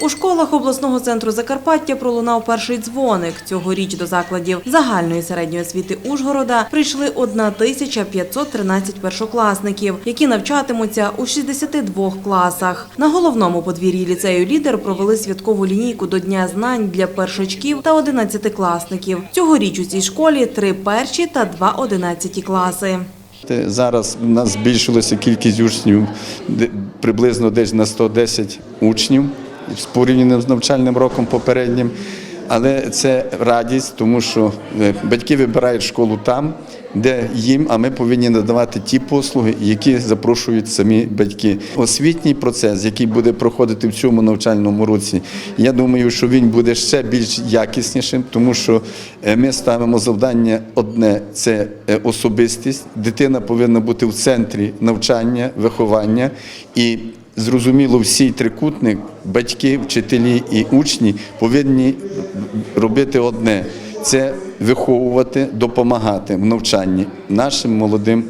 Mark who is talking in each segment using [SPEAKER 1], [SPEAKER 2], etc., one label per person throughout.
[SPEAKER 1] У школах обласного центру Закарпаття пролунав перший дзвоник. Цьогоріч до закладів загальної середньої освіти Ужгорода прийшли 1513 першокласників, які навчатимуться у 62 класах. На головному подвір'ї ліцею лідер провели святкову лінійку до Дня знань для першачків та одинадцятикласників. Цьогоріч у цій школі три перші та два одинадцяті класи.
[SPEAKER 2] Зараз у нас збільшилася кількість учнів приблизно десь на 110 учнів з порівнянням з навчальним роком попереднім. Але це радість, тому що е, батьки вибирають школу там, де їм, а ми повинні надавати ті послуги, які запрошують самі батьки. Освітній процес, який буде проходити в цьому навчальному році, я думаю, що він буде ще більш якіснішим, тому що е, ми ставимо завдання одне це е, особистість. Дитина повинна бути в центрі навчання, виховання і. Зрозуміло, всі трикутник, батьки, вчителі і учні повинні робити одне це виховувати, допомагати в навчанні нашим молодим,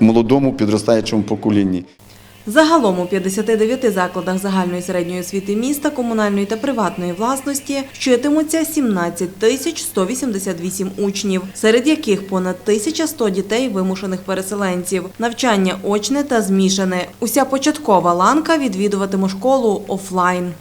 [SPEAKER 2] молодому підростаючому поколінні.
[SPEAKER 1] Загалом у 59 закладах загальної середньої освіти міста, комунальної та приватної власності вчитимуться 17 тисяч 188 учнів, серед яких понад 1100 дітей вимушених переселенців. Навчання очне та змішане. Уся початкова ланка відвідуватиме школу офлайн.